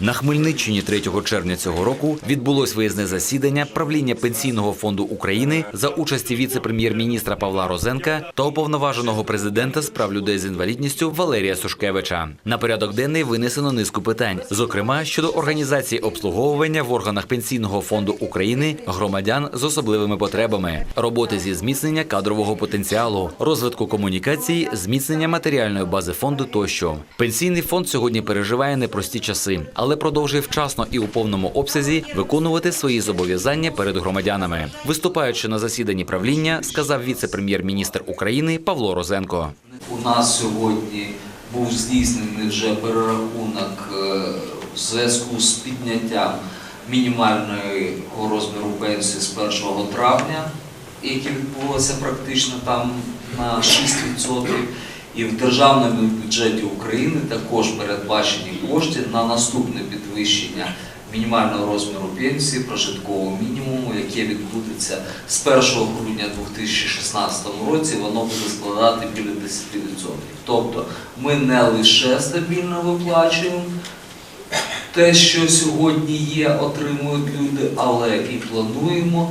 На Хмельниччині 3 червня цього року відбулось виїзне засідання правління Пенсійного фонду України за участі віце-прем'єр-міністра Павла Розенка та уповноваженого президента з прав людей з інвалідністю Валерія Сушкевича. На порядок денний винесено низку питань, зокрема щодо організації обслуговування в органах Пенсійного фонду України громадян з особливими потребами, роботи зі зміцнення кадрового потенціалу, розвитку комунікації, зміцнення матеріальної бази фонду тощо. Пенсійний фонд сьогодні переживає непрості часи, але продовжує вчасно і у повному обсязі виконувати свої зобов'язання перед громадянами. Виступаючи на засіданні правління, сказав віце-прем'єр-міністр України Павло Розенко. У нас сьогодні був здійснений вже перерахунок е, в зв'язку з підняттям мінімального розміру пенсії з 1 травня, яке відбулося практично там на 6%. І в державному бюджеті України також передбачені кошти на наступне підвищення мінімального розміру пенсії прожиткового мінімуму, яке відбудеться з 1 грудня 2016 році, воно буде складати біля 10%. Тобто ми не лише стабільно виплачуємо те, що сьогодні є, отримують люди, але і плануємо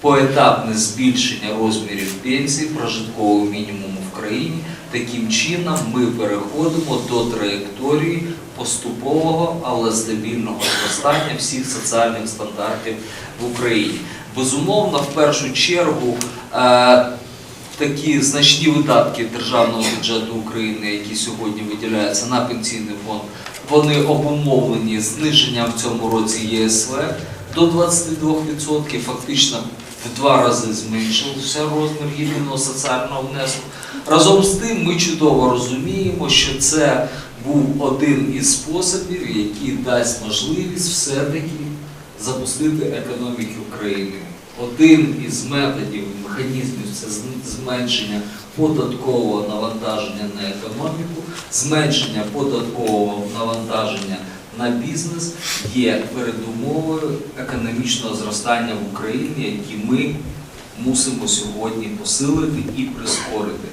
поетапне збільшення розмірів пенсій прожиткового мінімуму в країні. Таким чином ми переходимо до траєкторії поступового, але стабільного зростання всіх соціальних стандартів в Україні. Безумовно, в першу чергу е, такі значні видатки державного бюджету України, які сьогодні виділяються на пенсійний фонд, вони обумовлені зниженням в цьому році ЄСВ до 22%, фактично в два рази зменшився розмір єдиного соціального внеску. Разом з тим, ми чудово розуміємо, що це був один із способів, який дасть можливість все-таки запустити економіку України. Один із методів, механізмів це зменшення податкового навантаження на економіку, зменшення податкового навантаження на бізнес є передумовою економічного зростання в Україні, які ми мусимо сьогодні посилити і прискорити.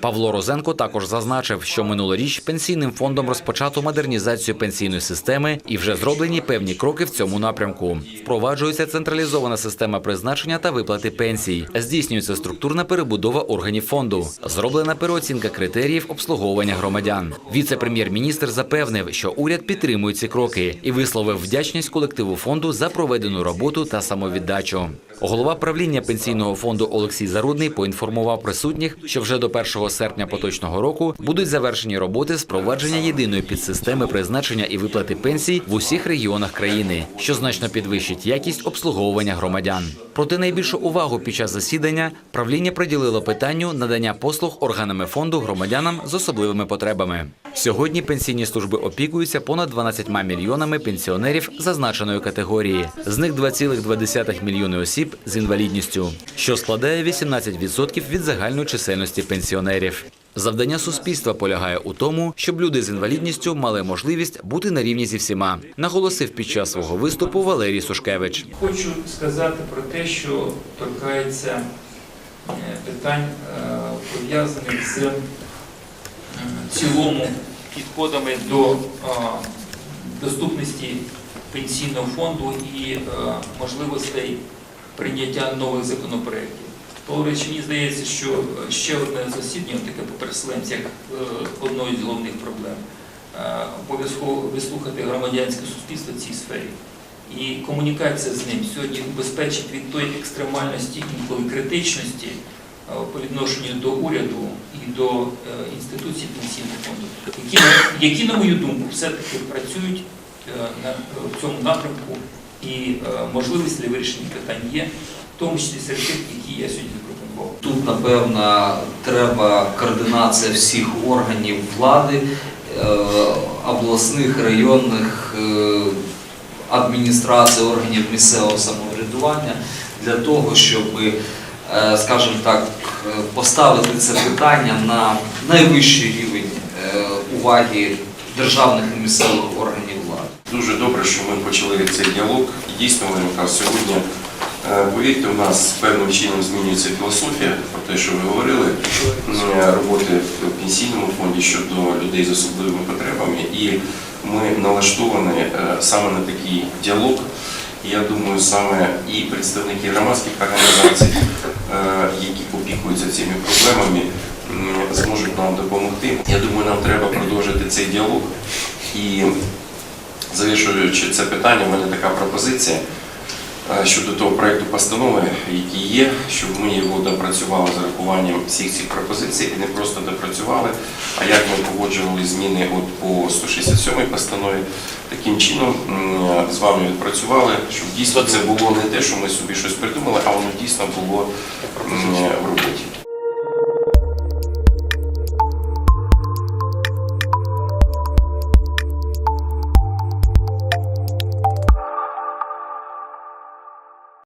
Павло Розенко також зазначив, що минулоріч пенсійним фондом розпочато модернізацію пенсійної системи і вже зроблені певні кроки в цьому напрямку. Впроваджується централізована система призначення та виплати пенсій. Здійснюється структурна перебудова органів фонду. Зроблена переоцінка критеріїв обслуговування громадян. Віце-прем'єр-міністр запевнив, що уряд підтримує ці кроки і висловив вдячність колективу фонду за проведену роботу та самовіддачу. Голова правління пенсійного фонду Олексій Зарудний поінформував присутніх, що вже до 1 серпня поточного року будуть завершені роботи з провадження єдиної підсистеми призначення і виплати пенсій в усіх регіонах країни, що значно підвищить якість обслуговування громадян. Проте найбільшу увагу під час засідання правління приділило питанню надання послуг органами фонду громадянам з особливими потребами. Сьогодні пенсійні служби опікуються понад 12 мільйонами пенсіонерів зазначеної категорії. З них 2,2 мільйони осіб з інвалідністю, що складає 18% від загальної чисельності пенсіонерів. Завдання суспільства полягає у тому, щоб люди з інвалідністю мали можливість бути на рівні зі всіма, наголосив під час свого виступу Валерій Сушкевич. Хочу сказати про те, що торкається е, питань, е, пов'язаних з цілому підходами до доступності пенсійного фонду і е, можливостей прийняття нових законопроєктів. Павлович, мені здається, що е, ще одне засідання, таке по переселенцях, як е, одною з головних проблем. Обов'язково вислухати громадянське суспільство в цій сфері. І комунікація з ним сьогодні убезпечить від тої екстремальності, інколи критичності по відношенню до уряду і до е, інституцій пенсійного фонду, які, які, на мою думку, все-таки працюють е, в цьому напрямку, і е, можливість для вирішення питань є, в тому числі серед тих, які я сьогодні запропонував. Тут, напевно, треба координація всіх органів влади, е, обласних, районних е, адміністрацій, органів місцевого самоврядування для того, щоб, е, скажімо так, е, поставити це питання на найвищий рівень е, уваги державних і місцевих органів влади. Дуже добре, що ми почали цей діалог. Дійсно, Валерій сьогодні, е, повірте, у нас певним чином змінюється філософія про те, що ви говорили, е, роботи в пенсійному фонді щодо людей з особливими потребами. І ми налаштовані е, саме на такий діалог. Я думаю, саме і представники громадських організацій, е, які опікуються цими проблемами, зможуть нам допомогти. Я думаю, нам треба продовжити цей діалог. І завершуючи це питання, в мене така пропозиція щодо того проєкту постанови, який є, щоб ми його допрацювали з урахуванням всіх цих пропозицій і не просто допрацювали, а як ми погоджували зміни от по 167 постанові, таким чином з вами відпрацювали, щоб дійсно це було не те, що ми собі щось придумали, а воно дійсно було в роботі.